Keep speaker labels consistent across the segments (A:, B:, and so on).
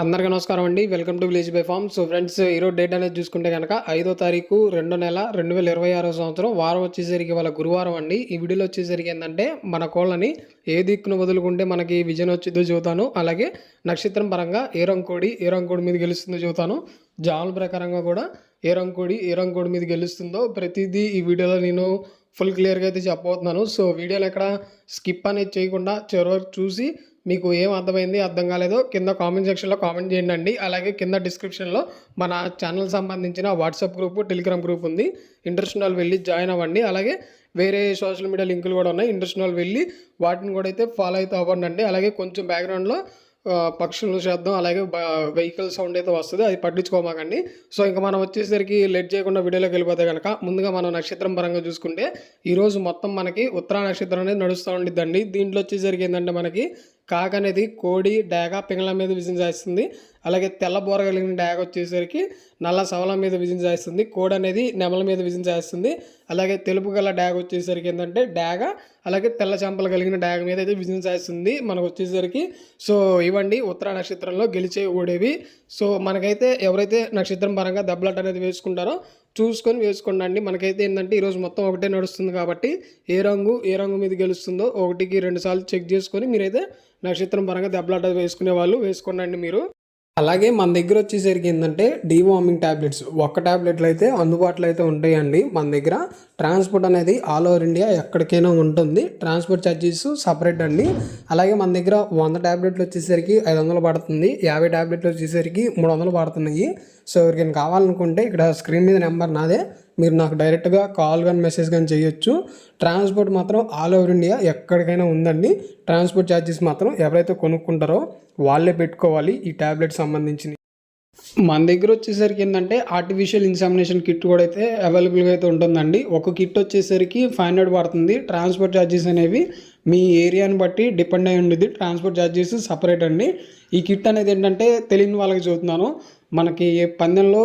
A: అందరికీ నమస్కారం అండి. Welcome to village by farm so friends ఈరోజు డేట్ అనేది చూసుకుంటే కనుక ఐదో తారీఖు రెండో నెల రెండు వేల ఇరవై ఆరో సంవత్సరం. వారం వచ్చేసరికి వాళ్ళ గురువారం అండి. ఈ వీడియోలో వచ్చేసరికి ఏంటంటే మన కోళ్ళని ఏ దిక్కును వదులుకుంటే మనకి విజయం వచ్చిందో చూతాను. అలాగే నక్షత్రం పరంగా ఏ రంకోడి ఏ రంకోడి మీద గెలుస్తుందో చూతాను. జాముల ప్రకారంగా కూడా ఏ రంకోడి ఏ రంకోడి మీద గెలుస్తుందో ప్రతిదీ ఈ వీడియోలో నేను ఫుల్ క్లియర్గా అయితే చెప్పబోతున్నాను. సో వీడియోలో ఎక్కడ స్కిప్ అనేది చేయకుండా చివరి వరకు చూసి మీకు ఏం అర్థమైంది అర్థం కాలేదో కింద కామెంట్ సెక్షన్లో కామెంట్ చేయండి అండి అలాగే కింద డిస్క్రిప్షన్లో మన ఛానల్ సంబంధించిన వాట్సాప్ గ్రూప్ టెలిగ్రామ్ గ్రూప్ ఉంది. ఇంట్రెస్ట్ వెళ్ళి జాయిన్ అవ్వండి. అలాగే వేరే సోషల్ మీడియా లింకులు కూడా ఉన్నాయి. ఇంట్రెస్ట్ వెళ్ళి వాటిని కూడా అయితే ఫాలో అయితే అవ్వండి అండి అలాగే కొంచెం బ్యాక్గ్రౌండ్లో పక్షుల శబ్దం అలాగే వెహికల్ సౌండ్ అయితే వస్తుంది. అది పట్టించుకోమాకండి. సో ఇంకా మనం వచ్చేసరికి లెట్ చేయకుండా వీడియోలోకి వెళ్ళిపోతే కనుక ముందుగా మనం నక్షత్రం పరంగా చూసుకుంటే ఈరోజు మొత్తం మనకి ఉత్తరా నక్షత్రం అనేది నడుస్తూ ఉండిద్దండి. దీంట్లో వచ్చేసరికి ఏంటంటే మనకి కాగ అనేది కోడి డాగ పింగళ మీద విజయం చేస్తుంది అలాగే తెల్ల బోర కలిగిన డాగ వచ్చేసరికి నల్ల సవల మీద విజయం చేస్తుంది కోడి అనేది నెమల మీద విజయం చేస్తుంది అలాగే తెలుపు గల డాగ వచ్చేసరికి ఏంటంటే డాగ అలాగే తెల్ల చెంపలు కలిగిన డాగ మీద అయితే విజయం చేస్తుంది మనకు వచ్చేసరికి. సో ఇవ్వండి ఉత్తర నక్షత్రంలో గెలిచే ఓడేవి. సో మనకైతే ఎవరైతే నక్షత్రం పరంగా దెబ్బలాట అనేది వేసుకుంటారో చూసుకొని వేసుకోండి అండి మనకైతే ఏంటంటే ఈరోజు మొత్తం ఒకటే నడుస్తుంది కాబట్టి ఏ రంగు ఏ రంగు మీద గెలుస్తుందో ఒకటికి రెండు సార్లు చెక్ చేసుకొని మీరైతే నక్షత్రం పరంగా దెబ్బలాట వేసుకునే వాళ్ళు వేసుకోండి మీరు. అలాగే మన దగ్గర వచ్చేసరికి ఏంటంటే డీవార్మింగ్ ట్యాబ్లెట్స్ ఒక్క ట్యాబ్లెట్లు అయితే అందుబాటులో అయితే ఉంటాయండి మన దగ్గర. ట్రాన్స్పోర్ట్ అనేది ఆల్ ఓవర్ ఇండియా ఎక్కడికైనా ఉంటుంది. ట్రాన్స్పోర్ట్ ఛార్జెస్ సపరేట్ అండి. అలాగే మన దగ్గర వంద ట్యాబ్లెట్లు వచ్చేసరికి ఐదు వందలు పడుతుంది. యాభై ట్యాబ్లెట్లు వచ్చేసరికి మూడు వందలు పడుతున్నాయి. సో ఎవరికైనా కావాలనుకుంటే ఇక్కడ స్క్రీన్ మీద నెంబర్ నాదే. మీరు నాకు డైరెక్ట్గా కాల్ కానీ మెసేజ్ కానీ చేయొచ్చు. ట్రాన్స్పోర్ట్ మాత్రం ఆల్ ఓవర్ ఇండియా ఎక్కడికైనా ఉందండి. ట్రాన్స్పోర్ట్ ఛార్జెస్ మాత్రం ఎవరైతే కొనుక్కుంటారో వాళ్ళే పెట్టుకోవాలి ఈ ట్యాబ్లెట్ సంబంధించి మన దగ్గర వచ్చేసరికి ఏంటంటే ఆర్టిఫిషియల్ ఇన్సామినేషన్ కిట్ కూడా అయితే అవైలబుల్గా అయితే ఉంటుందండి. ఒక కిట్ వచ్చేసరికి ఫైవ్ హండ్రెడ్ పడుతుంది. ట్రాన్స్పోర్ట్ ఛార్జెస్ అనేవి మీ ఏరియాని బట్టి డిపెండ్ అయి ఉండేది. ట్రాన్స్పోర్ట్ ఛార్జెస్ సపరేట్ అండి. ఈ కిట్ అనేది ఏంటంటే తెలియని వాళ్ళకి చూస్తున్నాను మనకి పందెంలో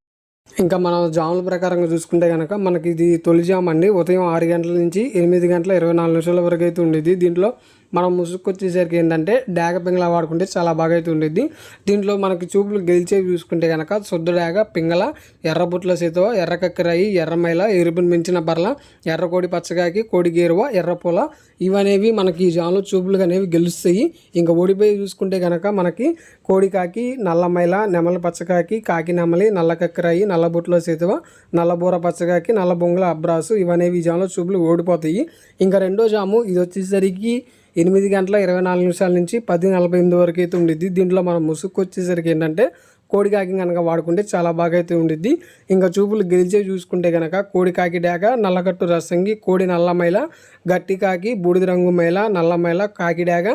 A: ఇంకా మనం జాముల ప్రకారంగా చూసుకుంటే కనుక మనకి ఇది తొలి జామ అండి. ఉదయం ఆరు గంటల నుంచి ఎనిమిది గంటల ఇరవై నాలుగు నిమిషాల వరకు అయితే ఉండేది. దీంట్లో మనం ముసుగు వచ్చేసరికి ఏంటంటే డాగ పింగళ వాడుకుంటే చాలా బాగా అయితే ఉండేది దీంట్లో మనకి చూపులు గెలిచేవి చూసుకుంటే కనుక శుద్ధ డాగ పింగళ ఎర్రబుట్ల సీతవ ఎర్ర కక్కరాయి ఎర్రమైల ఎరుపుని మించిన బర్ల ఎర్ర కోడి పచ్చగాకి కోడి గేరువ ఎర్రపూల ఇవనేవి మనకి ఈ జాన్లో చూపులు అనేవి గెలుస్తాయి. ఇంకా ఓడిపోయి చూసుకుంటే కనుక మనకి కోడి కాకి నల్లమైల నెమల పచ్చకాకి కాకి నెమలి నల్ల కక్కరాయి నల్ల బుట్ల సీతవ నల్లబూర పచ్చగాకి నల్ల బొంగుల అబ్రాసు ఇవనేవి ఈ జాములో చూపులు ఓడిపోతాయి. ఇంకా రెండో జాము ఇది వచ్చేసరికి ఎనిమిది గంటల ఇరవై నాలుగు నిమిషాల నుంచి పది నలభై ఎనిమిది వరకు అయితే ఉండిద్ది. దీంట్లో మనం ముసుగు వచ్చేసరికి ఏంటంటే కోడికాకి కనుక వాడుకుంటే చాలా బాగా అయితే ఉండిద్ది. ఇంకా చూపులు గెలిచే చూసుకుంటే కనుక కోడికాకి డాక నల్లకట్టు రసంగి కోడి నల్లమైల గట్టి కాకి బూడిద రంగు మైల నల్లమైల కాకి డాక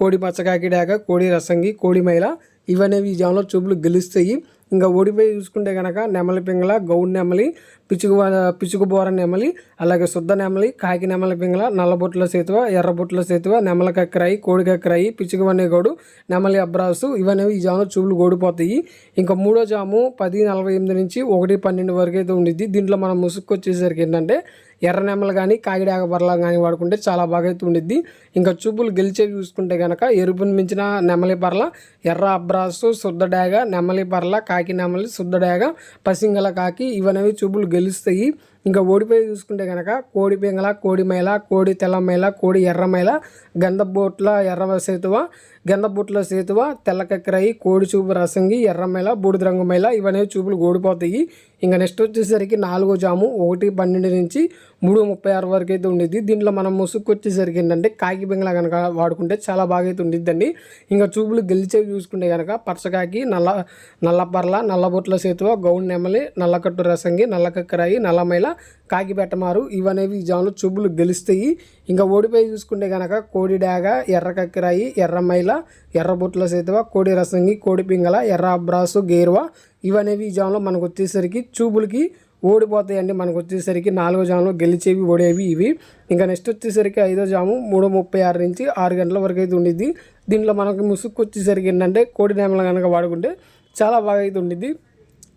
A: కోడి పచ్చకాకి డాక కోడి రసంగి కోడి మైల ఇవనేవి ఈ జాములో చూపులు గెలుస్తాయి. ఇంకా ఓడిపోయి చూసుకుంటే కనుక నెమలి పింగళ గౌడ్ నెమలి పిచ్చుకు పిచ్చుకుబోర బోర నెమలి అలాగే శుద్ధ నెమలి కాకి నెమలి పింగళ నల్లబొట్ల సేతువ ఎర్రబొట్ల సేతువ నెమల కక్కరాయి కోడి కక్కరాయి పిచుకు వనేగోడు నెమలి అబ్రాసు ఇవనేవి ఈ జాములో చూపులు ఓడిపోతాయి ఇంకా మూడో జాము పది నలభై ఎనిమిది నుంచి ఒకటి పన్నెండు వరకు అయితే ఉండిద్ది. దీంట్లో మనం ముసుగు వచ్చేసరికి ఏంటంటే ఎర్ర నెమలు కానీ కాగిడాక బర్లా కానీ వాడుకుంటే చాలా బాగా అయితే ఉండిద్ది. ఇంకా చూపులు గెలిచేవి చూసుకుంటే కనుక ఎరుపుని మించిన నెమలి పర్ల ఎర్ర అబ్రాసు శుద్ధ డాగ నెమలి పర్ల కాగి నెమలి శుద్ధడాగా పసింగల కాకి ఇవనవి చూపులు గెలుస్తాయి. ఇంకా ఓడిపోయి చూసుకుంటే కనుక కోడి పింగళ కోడి మైల కోడి తెల్లమైల కోడి ఎర్ర మైల గంధబోట్ల ఎర్ర సేతువ గంధబొట్ల సేతువ తెల్లకక్కరాయి కోడి చూపు రసంగి ఎర్రమైల బూడిద రంగు మైల ఇవన్నీ చూపులు ఓడిపోతాయి. ఇంకా నెక్స్ట్ వచ్చేసరికి నాలుగో జాము ఒకటి పన్నెండు నుంచి మూడు ముప్పై ఆరు వరకు అయితే ఉండేది దీంట్లో మనం ముసుగు వచ్చేసరికి ఏంటంటే కాకి బెంగళ కనుక వాడుకుంటే చాలా బాగా అయితే ఉండిద్దండి. ఇంకా చూపులు గెలిచేవి చూసుకుంటే కనుక పచ్చకాకి నల్ల నల్లపర్ల నల్లబొట్ల సేతువ గౌన్ నెమలి నల్లకట్టు రసంగి నల్లకక్కరాయి నల్లమైల కాకిబెట్టమారు ఇవనేవి ఈ జాములు చూపులు గెలుస్తాయి. ఇంకా ఓడిపోయి చూసుకుంటే కనుక కోడి డాగ ఎర్ర కక్కిరాయి ఎర్ర ఎర్రబుట్ల సేతువ కోడి రసంగి కోడి పింగళ ఎర్ర అబ్రాసు గేరువ ఇవనేవి ఈ జాములో మనకు వచ్చేసరికి చూపులకి ఓడిపోతాయండి. మనకు వచ్చేసరికి నాలుగో జాములో గెలిచేవి ఓడేవి ఇవి. ఇంకా నెక్స్ట్ వచ్చేసరికి ఐదో జాము మూడు ముప్పై ఆరు నుంచి ఆరు గంటల వరకు అయితే ఉండిద్ది. దీంట్లో మనకి ముసుగు వచ్చేసరికి ఏంటంటే కోడి నేమలు కనుక వాడుకుంటే చాలా బాగా అయితే ఉండిద్ది.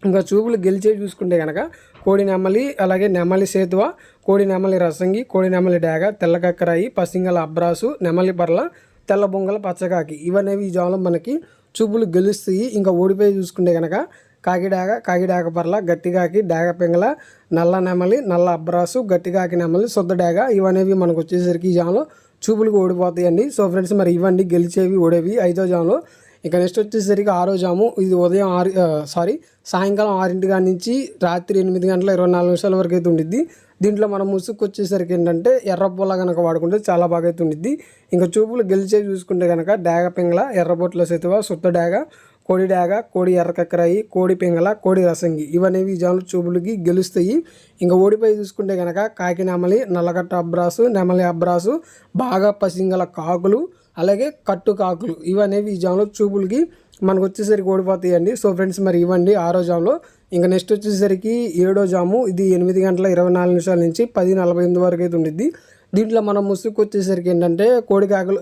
A: ఇంకా చూపులు గెలిచే చూసుకుంటే కనుక కోడి నెమలి అలాగే నెమలి సేతువ కోడి నెమలి రసంగి కోడి నెమలి డేగ తెల్ల కక్కరాయి పసింగల అబ్రాసు నెమలి పర్ల తెల్ల బొంగల పచ్చకాకి. ఇవనేవి ఈ జాములో మనకి చూపులు గెలుస్తాయి. ఇంకా ఓడిపోయి చూసుకుంటే కనుక కాకిడాగ కాకిడాగ పర్ల గట్టిగాకి డాగ పింగళ నల్ల నెమలి నల్ల అబ్రాసు గట్టిగాకి నెమలి సొద్ద డాగ ఇవనేవి మనకు వచ్చేసరికి ఈ జాములో చూపులకు ఓడిపోతాయండి. సో ఫ్రెండ్స్ మరి ఇవన్నీ గెలిచేవి ఓడేవి ఐదో జాములో ఇక నెక్స్ట్ వచ్చేసరికి ఆరో జాము. ఇది ఉదయం ఆరు సారీ సాయంకాలం ఆరింటి కాడి నుంచి రాత్రి ఎనిమిది గంటల ఇరవై నాలుగు నిమిషాల వరకు అయితే ఉండిద్ది. దీంట్లో మనం ముసుగు వచ్చేసరికి ఏంటంటే ఎర్ర కనుక వాడుకుంటే చాలా బాగా అయితే ఉండిద్ది. ఇంకా చూపులు గెలిచే చూసుకుంటే కనుక డాగ పింగళ ఎర్రబొట్ల సెతువ సుత్త డాగ కోడి డాగ కోడి ఎర్రకక్కరాయి కోడి పింగళ కోడి రసంగి ఇవనేవి ఈ జాములు చూపులకి గెలుస్తాయి. ఇంకా ఓడిపోయి చూసుకుంటే కనుక కాకి నెమలి నల్లగట్ట అబ్రాసు నెమలి అబ్రాసు బాగా పసింగల కాకులు అలాగే కట్టుకాకులు ఇవనేవి ఈ జాములో చూపులకి మనకు వచ్చేసరికి ఓడిపోతాయండి. సో ఫ్రెండ్స్ మరి ఇవ్వండి ఆరో జాములో. ఇంకా నెక్స్ట్ వచ్చేసరికి ఏడో జాము. ఇది ఎనిమిది గంటల ఇరవై నాలుగు నిమిషాల నుంచి పది నలభై ఎనిమిది వరకు అయితే ఉండిద్ది. దీంట్లో మనం ముసుగు వచ్చేసరికి ఏంటంటే కోడికాకులు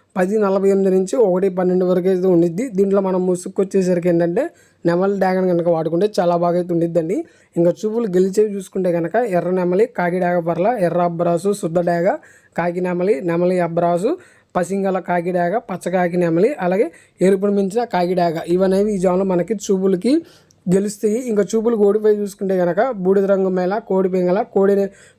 A: పది నలభై ఎనిమిది నుంచి ఒకటి పన్నెండు వరకు అయితే ఉండిద్ది. దీంట్లో మనం ముసుగు వచ్చేసరికి ఏంటంటే నెమలి డాగన్ కనుక వాడుకుంటే చాలా బాగా అయితే ఉండిద్దండి. ఇంకా చూపులు గెలిచేవి చూసుకుంటే కనుక ఎర్ర నెమలి కాకిడాగ పర్ల ఎర్ర అబ్బరాసు శుద్ధ డాగ కాకి నెమలి నెమలి అబ్బరాసు పసింగల కాకిడాగ పచ్చకాకి నెమలి అలాగే ఎరుపును మించిన కాకిడాగ ఇవనేవి ఈ జాన్లో మనకి చూపులకి గెలుస్తాయి ఇంకా చూపులు ఓడిపోయి చూసుకుంటే కనుక బూడిద రంగు మేళ కోడి పింగళ కోడి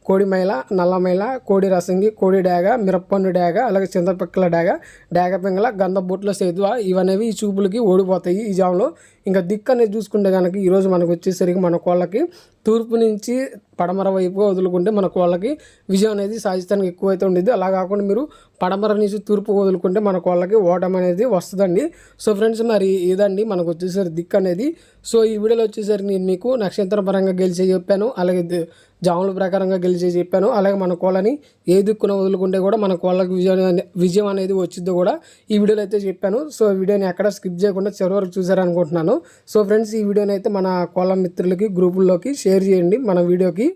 A: కోడి మైల నల్ల మైల కోడి రసంగి కోడి డాగ మిరప్పన్ను డాగ అలాగే చింతపిక్కల డాగ డాగ పింగళ గంధ బొట్ల సేతువ ఇవనేవి ఈ చూపులకి ఓడిపోతాయి ఈ జాములో. ఇంకా దిక్కు అనేది చూసుకుంటే కనుక ఈరోజు మనకు వచ్చేసరికి మన కోళ్ళకి తూర్పు నుంచి పడమర వైపు వదులుకుంటే మన కోళ్ళకి విజయం అనేది సాధిస్తానికి ఎక్కువైతే ఉండేది. అలా కాకుండా మీరు పడమర నుంచి తూర్పు వదులుకుంటే మన కోళ్ళకి ఓటం అనేది వస్తుందండి. సో ఫ్రెండ్స్ మరి ఇదండి మనకు వచ్చేసరికి దిక్కు అనేది. సో ఈ వీడియోలో వచ్చేసరికి నేను మీకు నక్షత్ర పరంగా గెలిచి చెప్పాను. అలాగే జాముల ప్రకారంగా గెలిచి చెప్పాను. అలాగే మన కోళ్ళని ఏ దిక్కున వదులుకుంటే కూడా మన కోళ్ళకి విజయం విజయం అనేది వచ్చిందో కూడా. ఈ వీడియోలో అయితే చెప్పాను. సో వీడియోని ఎక్కడ స్కిప్ చేయకుండా చివరి వరకు చూసారనుకుంటున్నాను. సో ఫ్రెండ్స్ ఈ వీడియోని అయితే మన కోళ్ళ మిత్రులకి గ్రూపుల్లోకి షేర్ చేయండి. మన వీడియోకి